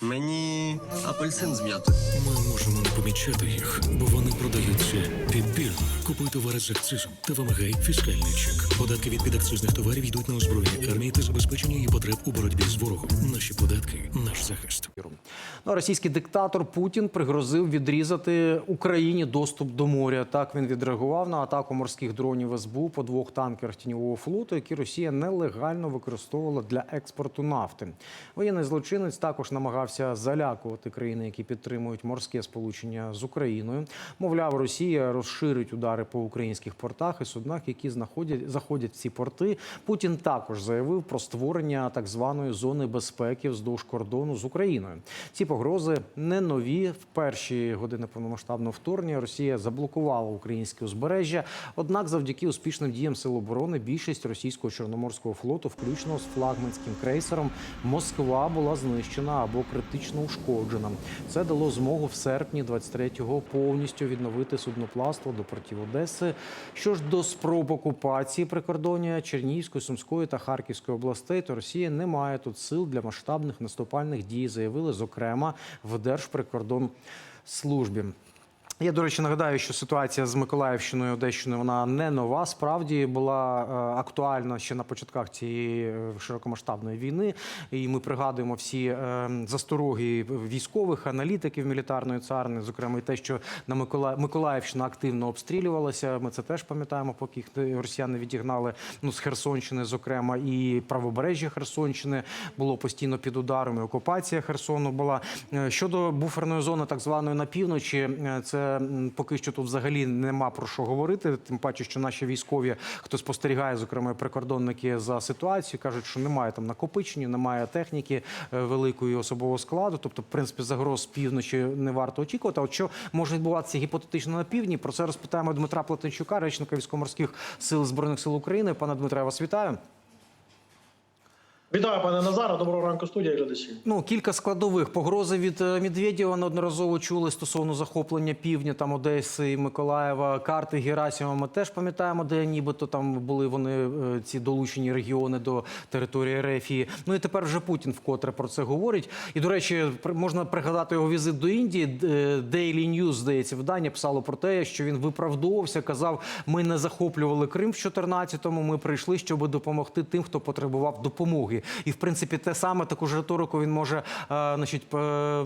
Мені апельсин з м'ятою. Ми можемо не помічати їх, бо вони продаються підбірно. Купуй товари з акцизом та вимагай фіскальний чек. Податки від підакцизних товарів йдуть на озброєння армії та забезпечення її потреб у боротьбі з ворогом. Наші податки наш захист. Ну, російський диктатор Путін пригрозив відрізати Україні доступ до моря. Так він відреагував на атаку морських дронів СБУ по двох танкерах тіньового флоту, які Росія нелегально використовувала для експорту нафти. Воєнний злочинець також намагався залякувати країни, які підтримують морське сполучення з Україною. Мовляв, Росія розширить удари по українських портах і суднах, які знаходять заходять в ці порти. Путін також заявив про створення так званої зони безпеки вздовж кордону з Україною. Ці погрози не нові. В перші години повномасштабного вторгнення Росія заблокувала українське узбережжя. Однак, завдяки успішним діям сил оборони, більшість російського чорноморського флоту, включно з флагманським крейсером, Москва була знищена або критично ушкоджена. Це дало змогу в серпні 23-го повністю відновити суднопластво до портів Одеси. Що ж до спроб окупації прикордоння Чернігівської, Сумської та Харківської областей, то Росія не має тут сил для масштабних наступальних дій, заявили зокрема в Держприкордонслужбі. Я, до речі, нагадаю, що ситуація з Миколаївщиною Одещиною вона не нова. Справді була е, актуальна ще на початках цієї е, широкомасштабної війни. І ми пригадуємо всі е, застороги військових аналітиків мілітарної царни, зокрема і те, що на Микола... Миколаївщина активно обстрілювалася. Ми це теж пам'ятаємо, поки їх росіяни відігнали ну, з Херсонщини, зокрема, і правобережжя Херсонщини було постійно під ударом. і Окупація Херсону була щодо буферної зони, так званої на півночі. Це поки що тут взагалі нема про що говорити. Тим паче, що наші військові, хто спостерігає, зокрема прикордонники за ситуацією, кажуть, що немає там накопичення, немає техніки е, великої особового складу. Тобто, в принципі, загроз півночі не варто очікувати. А от що може відбуватися гіпотетично на півдні? Про це розпитаємо Дмитра Платенчука, речника військово-морських сил збройних сил України. Пане Дмитре, я вас вітаю. Вітаю, пане Назаре. Доброго ранку, студія глядачі. Ну, кілька складових погрози від е, Медведєва неодноразово чули стосовно захоплення півдня, там Одеси і Миколаєва. Карти Герасимова ми теж пам'ятаємо, де нібито там були вони е, ці долучені регіони до території Рефії. Ну і тепер вже Путін вкотре про це говорить. І до речі, можна пригадати його візит до Індії. Е, Daily News, здається, видання писало про те, що він виправдовувався, казав: ми не захоплювали Крим в 14-му, Ми прийшли, щоб допомогти тим, хто потребував допомоги. І в принципі, те саме таку ж риторику він може е, значить, е,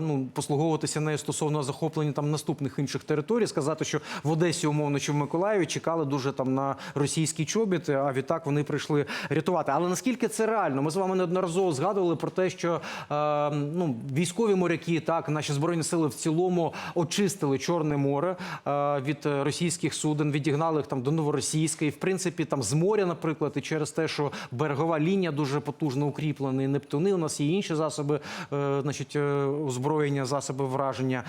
ну, послуговуватися нею стосовно захоплення там наступних інших територій, сказати, що в Одесі, умовно, чи в Миколаєві чекали дуже там на російські чобіти, а відтак вони прийшли рятувати. Але наскільки це реально? Ми з вами неодноразово згадували про те, що е, ну, військові моряки, так наші збройні сили в цілому очистили Чорне море від російських суден, відігнали їх там до новоросійська. І в принципі, там з моря, наприклад, і через те, що берегова лінія дуже потужно укріплена, і Нептуни. У нас є інші засоби, е, значить, е, озброєння, засоби враження.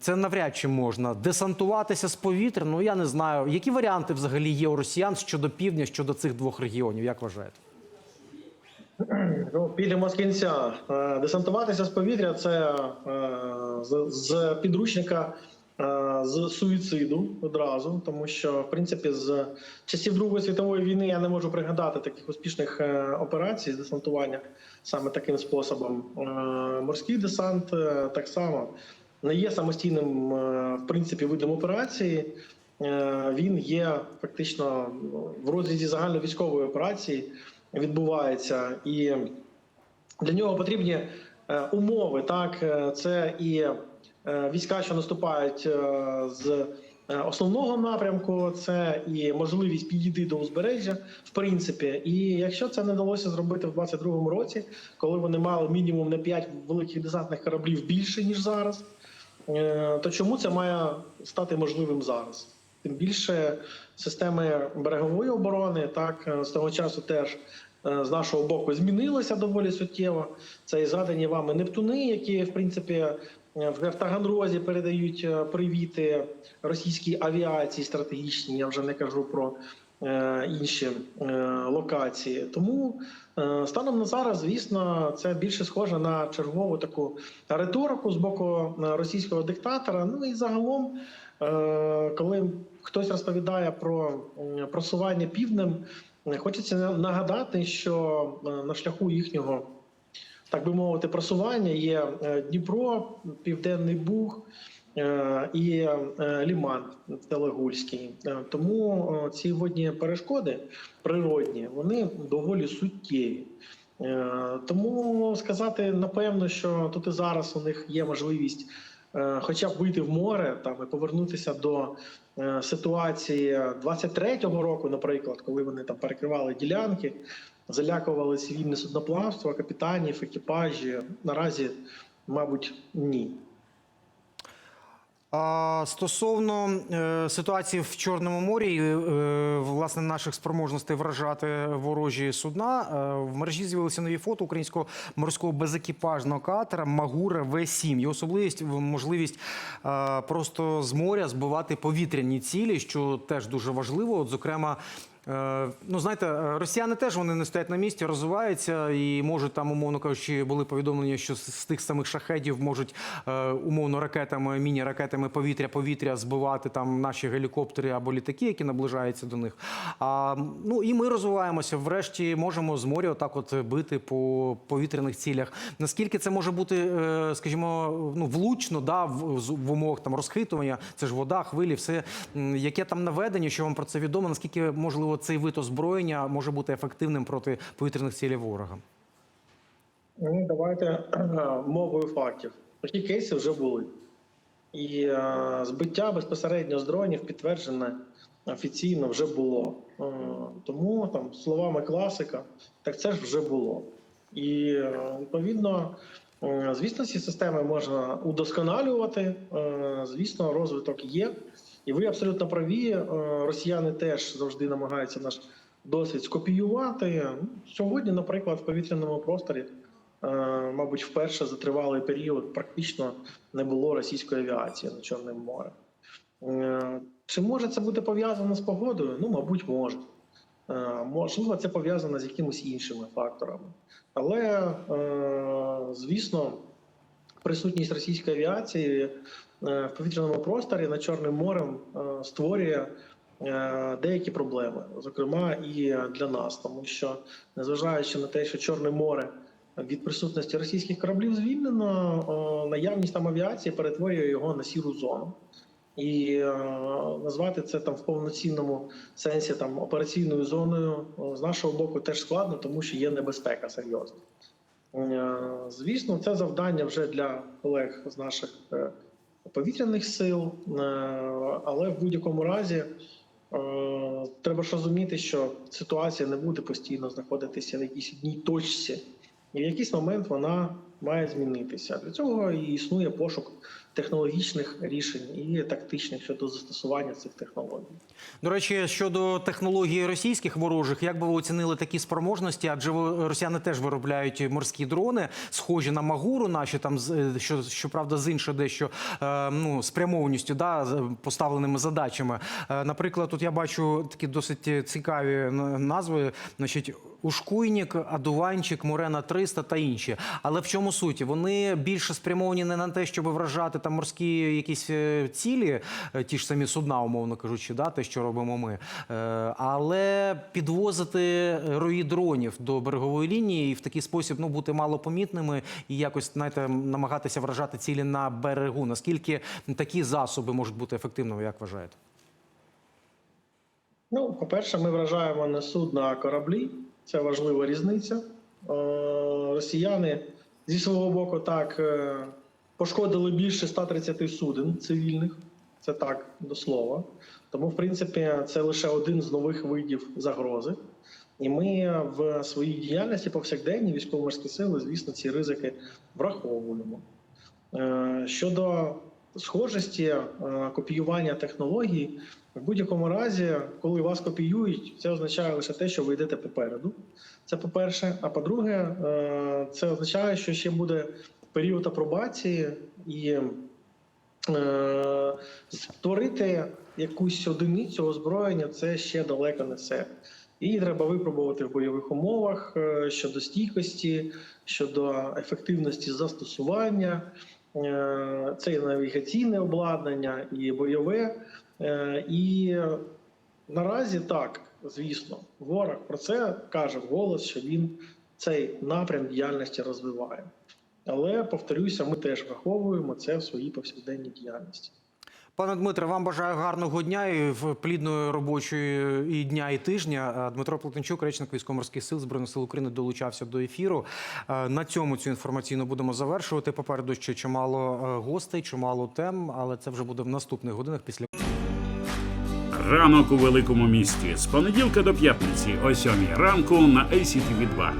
Це навряд чи можна десантуватися з повітря. Ну я не знаю, які варіанти взагалі є у росіян щодо півдня, щодо цих двох регіонів. Як вважаєте? Ну, підемо з кінця. Е, Десантуватися з повітря це з, підручника з суїциду одразу, тому що в принципі з часів Другої світової війни я не можу пригадати таких успішних е, операцій з десантування саме таким способом. Е, Морський десант е, так само не є самостійним е, в принципі видом операції. Е, Він є фактично ну, в розрізі загальновійськової операції відбувається, і для нього потрібні е, умови. Так, Е, це і е, війська, що наступають е, з е, основного напрямку, це і можливість підійти до узбережжя, в принципі. І якщо це не вдалося зробити в 22-му році, коли вони мали мінімум на 5 великих десантних кораблів більше ніж зараз, е, то чому це має стати можливим зараз? Тим більше системи берегової оборони, так е, з того часу теж е, з нашого боку змінилися доволі суттєво. Це і згадані вами Нептуни, які в принципі е, в Таганрозі передають е, привіти російській авіації стратегічній. Я вже не кажу про е, інші е, локації. Тому е, станом на зараз, звісно, це більше схоже на чергову таку риторику з боку е, російського диктатора. Ну і загалом, е, коли хтось розповідає про е, просування півднем, е, хочеться нагадати, що е, на шляху їхнього так би мовити, просування. Є е, Дніпро, Південний Буг е, і е, Ліман Телегульський. Тому ці водні перешкоди природні, вони доволі суттєві. Тому сказати напевно, що тут і зараз у них є можливість хоча б вийти в море там і повернутися до ситуації 23-го року, наприклад, коли вони там перекривали ділянки, залякували цивільне судноплавство, капітанів, екіпажі. Наразі, мабуть, ні. А стосовно е, ситуації в Чорному морі, е, власне, наших спроможностей вражати ворожі судна, е, в мережі з'явилися нові фото українського морського безекіпажного катера Магура В-7. Його особливість можливість е, просто з моря збивати повітряні цілі, що теж дуже важливо. От, зокрема. Е, Ну, знаєте, е, росіяни теж вони не стоять на місці, розвиваються і можуть там, умовно кажучи, були повідомлення, що з тих самих шахедів можуть е, умовно ракетами, міні-ракетами повітря-повітря збивати там наші гелікоптери або літаки, які наближаються до них. А ну і ми розвиваємося. Врешті можемо з моря отак от бити по повітряних цілях. Наскільки це може бути, скажімо, ну влучно, да, в, в умовах там розхитування, це ж вода, хвилі, все яке там наведення, що вам про це відомо? Наскільки можливо цей вид озброєння може бути ефективним проти повітряних цілей ворога? Ну, давайте мовою фактів. Такі кейси вже були. І е, збиття безпосередньо з дронів підтверджене офіційно вже було. Е, тому там словами класика, так це ж вже було. І е, відповідно, е, звісно, ці системи можна удосконалювати. Е, звісно, розвиток є. І ви абсолютно праві. Е, росіяни теж завжди намагаються наш досвід скопіювати. Сьогодні, наприклад, в повітряному просторі Е, мабуть, вперше за тривалий період практично не було російської авіації над Чорним морем. Е, Чи може це бути пов'язано з погодою? Ну, мабуть, може. Можливо, це пов'язано з якимись іншими факторами. Але, звісно, присутність російської авіації е, в повітряному просторі над Чорним морем е, створює е, деякі проблеми, зокрема і для нас, тому що незважаючи на те, що Чорне море від присутності російських кораблів звільнено, наявність там авіації перетворює його на сіру зону. І е, назвати це там в повноцінному сенсі там операційною зоною з нашого боку теж складно, тому що є небезпека серйозна. Е, Звісно, це завдання вже для колег з наших е, повітряних сил, е, але в будь-якому разі треба ж розуміти, що ситуація не буде постійно знаходитися в якійсь одній точці, і в якийсь момент вона має змінитися. Для цього і існує пошук технологічних рішень і тактичних щодо застосування цих технологій. До речі, щодо технологій російських ворожих, як би ви оцінили такі спроможності? Адже росіяни теж виробляють морські дрони, схожі на Магуру, наші там е, що щоправда з іншою дещо е, ну спрямованістю, да, поставленими задачами. Е, Наприклад, тут я бачу такі досить цікаві назви, значить. Ушкуйнік, Адуванчик, Мурена 300 та інші. Але в чому суті? Вони більше спрямовані не на те, щоб вражати там морські якісь е, цілі, е, ті ж самі судна, умовно кажучи, да, те, що робимо ми, Е, але підвозити рої дронів до берегової лінії і в такий спосіб ну, бути малопомітними і якось знаєте, намагатися вражати цілі на берегу. Наскільки такі засоби можуть бути ефективними, як вважаєте? Ну, по-перше, ми вражаємо не судна, а кораблі. Це важлива різниця. Росіяни зі свого боку так е, пошкодили більше 130 суден цивільних. Це так до слова. Тому, в принципі, це лише один з нових видів загрози. І ми в своїй діяльності повсякденні військово-морські сили, звісно, ці ризики враховуємо. Е, Щодо схожості е, копіювання технологій, в будь-якому разі, коли вас копіюють, це означає лише те, що ви йдете попереду. Це по-перше. А по-друге, е, це означає, що ще буде період апробації і е, створити якусь одиницю озброєння це ще далеко не все. Її треба випробувати в бойових умовах щодо стійкості, щодо ефективності застосування. Е, Це і навігаційне обладнання, і бойове. Е, І наразі так, звісно, ворог про це каже голос, що він цей напрям діяльності розвиває. Але повторюся, ми теж враховуємо це в своїй повсякденній діяльності. Пане Дмитре, вам бажаю гарного дня і плідної робочої і дня, і тижня. Е, Дмитро Плетенчук, речник військово-морських сил збройних сил України, долучався до ефіру. Е, На цьому цю інформаційну будемо завершувати. Попереду ще чимало е, гостей, чимало тем, але це вже буде в наступних годинах після. Ранок у великому місті з понеділка до п'ятниці о 7 ранку на ACTV 2